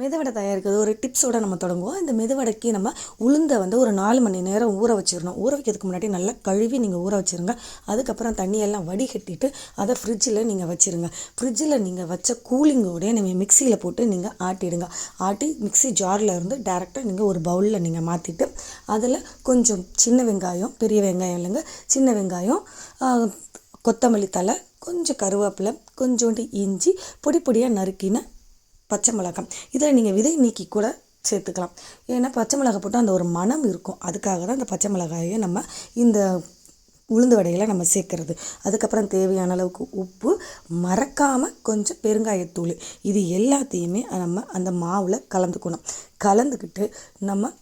மெதுவடை தயாரிக்கிறது. ஒரு டிப்ஸோட நம்ம தொடங்குவோம். இந்த மெதுவடைக்கு நம்ம உளுந்தை வந்து ஒரு நாலு மணி நேரம் ஊற வச்சிடணும். ஊற வைக்கிறதுக்கு முன்னாடி நல்லா கழுவி நீங்கள் ஊற வச்சிருங்க. அதுக்கப்புறம் தண்ணியெல்லாம் வடிகட்டிட்டு அதை ஃப்ரிட்ஜில் நீங்கள் வச்சுருங்க. ஃப்ரிட்ஜில் நீங்கள் வச்ச கூலிங்கோடய நீங்கள் மிக்சியில் போட்டு நீங்கள் ஆட்டிடுங்க. ஆட்டி மிக்ஸி ஜாரில் இருந்து டேரெக்டாக நீங்கள் ஒரு பவுலில் நீங்கள் மாற்றிட்டு அதில் கொஞ்சம் சின்ன வெங்காயம் பெரிய வெங்காயம் இல்லைங்க சின்ன வெங்காயம் கொத்தமல்லி தழை கொஞ்சம் கருவேப்பிலை கொஞ்சோண்டு இஞ்சி பொடி பொடியாக நறுக்கின பச்சை மிளகாய். இதில் நீங்கள் விதை நீக்கி கூட சேர்த்துக்கலாம். ஏன்னா பச்சை மிளகாய் போட்டால் அந்த ஒரு மணம் இருக்கும். அதுக்காக தான் அந்த பச்சை மிளகாயை நம்ம இந்த உளுந்து வடையில் நம்ம சேர்க்கறது. அதுக்கப்புறம் தேவையான அளவுக்கு உப்பு மறக்காமல் கொஞ்சம் பெருங்காயத்தூள். இது எல்லாத்தையுமே நம்ம அந்த மாவில் கலந்துக்கணும். கலந்துக்கிட்டு நம்ம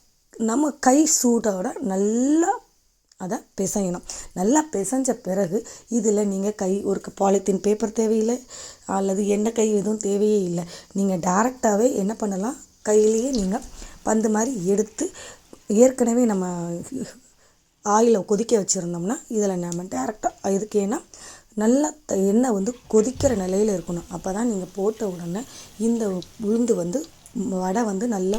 நம்ம கை சூடோட நல்லா அதை பிசையணும். நல்லா பிசைஞ்ச பிறகு இதில் நீங்கள் கை ஒரு பாலித்தீன் பேப்பர் தேவையில்லை அல்லது எண்ணெய் கை எதுவும் தேவையே இல்லை. நீங்கள் டேரெக்டாகவே என்ன பண்ணலாம்? கையிலேயே நீங்கள் பந்து மாதிரி எடுத்து ஏற்கனவே நம்ம ஆயிலை கொதிக்க வச்சுருந்தோம்னா இதில் நம்ம டேரெக்டாக இதுக்கு ஏன்னா நல்லா எண்ணெய் வந்து கொதிக்கிற நிலையில் இருக்கணும். அப்போ தான் நீங்கள் போட்ட உடனே இந்த உளுந்து வந்து வடை வந்து நல்லா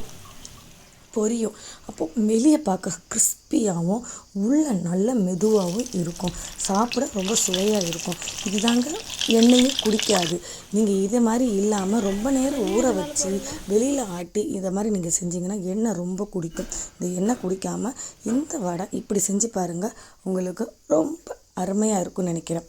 பொரியும். அப்போது வெளியே பார்க்க கிறிஸ்பியாகவும் உள்ளே நல்ல மெதுவாகவும் இருக்கும். சாப்பிட ரொம்ப சுவையாக இருக்கும். இதுதாங்க எண்ணெயே குடிக்காது. நீங்கள் இதே மாதிரி இல்லாமல் ரொம்ப நேரம் ஊற வச்சு வெளியில் ஆட்டி இதை மாதிரி நீங்கள் செஞ்சீங்கன்னா எண்ணெய் ரொம்ப குடிக்கும். இந்த எண்ணெய் குடிக்காமல் இந்த வடை இப்படி செஞ்சு பாருங்கள் உங்களுக்கு ரொம்ப அருமையாக இருக்கும்னு நினைக்கிறேன்.